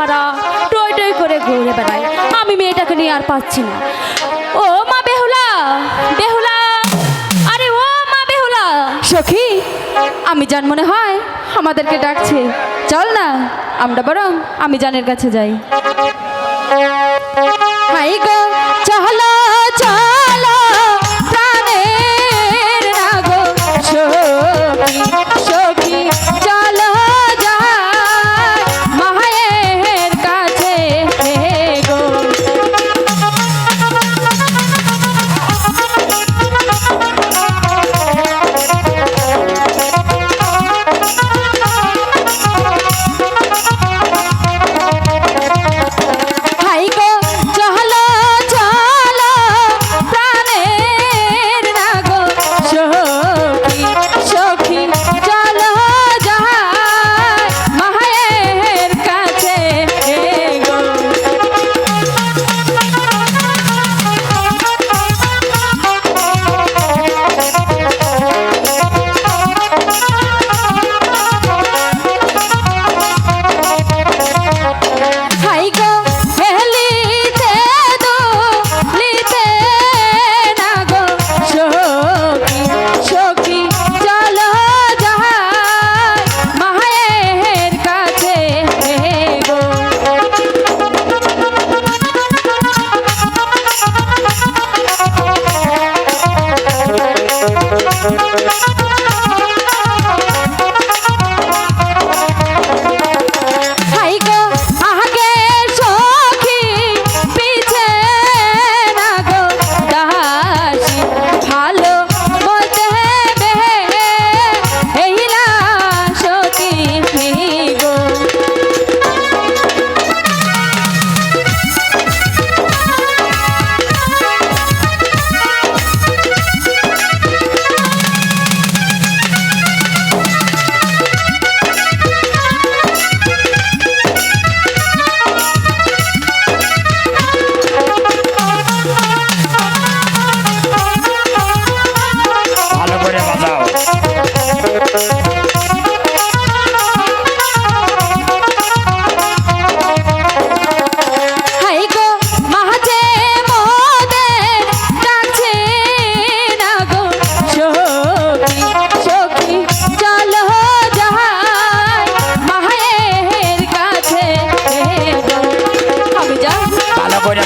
পাড়া, টই টই করে ঘুরে বেড়ায়। আমি মেয়েটাকে নিয়ে আর পাচ্ছি না। ও মা বেহুলা বেহুলা, আরে ও মা বেহুলা। সখি, আমি জান মনে হয় আমাদেরকে ডাকছে। চল না, আমরা বরং আমি জানের কাছে যাই। হাই গো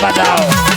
বাজাও।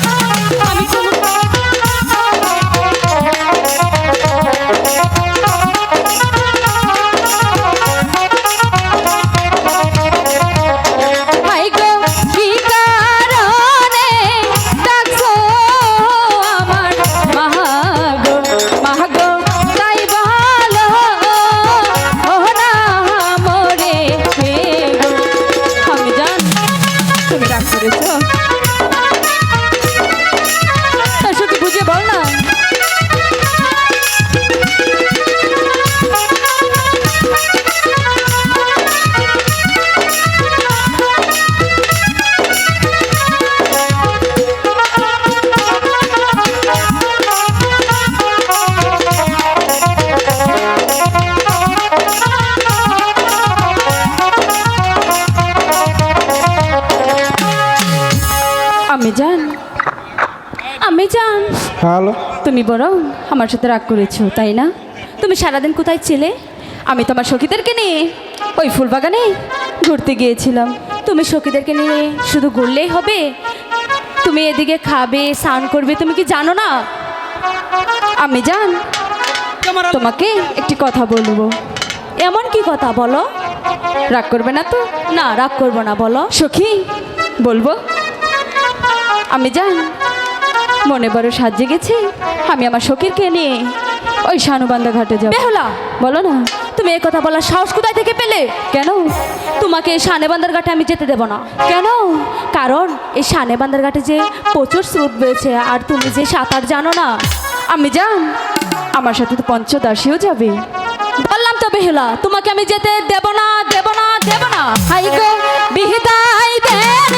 আমি জান। হ্যালো। তুমি বরং আমার সাথে রাগ করেছ তাই না? তুমি সারাদিন কোথায় ছিলে? আমি তোমার সখীদেরকে নিয়ে ওই ফুলবাগানে ঘুরতে গিয়েছিলাম। তুমি সখীদেরকে নিয়ে শুধু ঘুরলেই হবে? তুমি এদিকে খাবে স্নান করবে তুমি কি জানো না? আমি জান তোমাকে একটি কথা বলব। এমন কি কথা বলো? রাগ করবে না তো? না রাগ করব না বলো। সখী বলব। আমি জান মনে বড় সাজে গেছে আমি আমার সখীরকে নিয়ে ওই শানুবান্ধা ঘাটে যাব। বেহুলা! বলো না তুমি এই কথা বলার সাহস কোথায় থেকে পেলে? কেন? তোমাকে এই শানেবান্দার ঘাটে আমি যেতে দেব না। কেন? কারণ এই শানেবান্দার ঘাটে যে প্রচুর স্রোত রয়েছে আর তুমি যে সাঁতার জানো না আমি যান আমার সাথে তো পঞ্চদাসীও যাবে। বললাম তো বেহুলা তোমাকে আমি যেতে দেব না দেব না দেব না। হাই গো বিহিতাই দেবি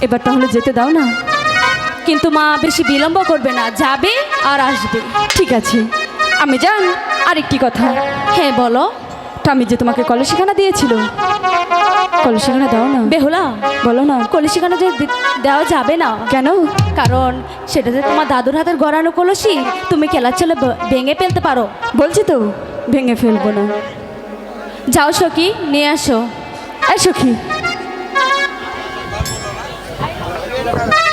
এবার তাহলে যেতে দাও না। কিন্তু মা বেশি বিলম্ব করবে না যাবে আর আসবে। ঠিক আছে আমি যান আরেকটি কথা। হ্যাঁ বলো। আমি যে তোমাকে কলসিখানা দিয়েছিল কলসিখানা দাও না। বেহুলা বলো না। কলসিখানা যে দেওয়া যাবে না। কেন? কারণ সেটা যে তোমার দাদুর হাতের গড়ানো কলসি তুমি খেলার চলে ভেঙে ফেলতে পারো। বলছি তো ভেঙে ফেলব না। যাও সখী নিয়ে আসো। এই সখী Yeah.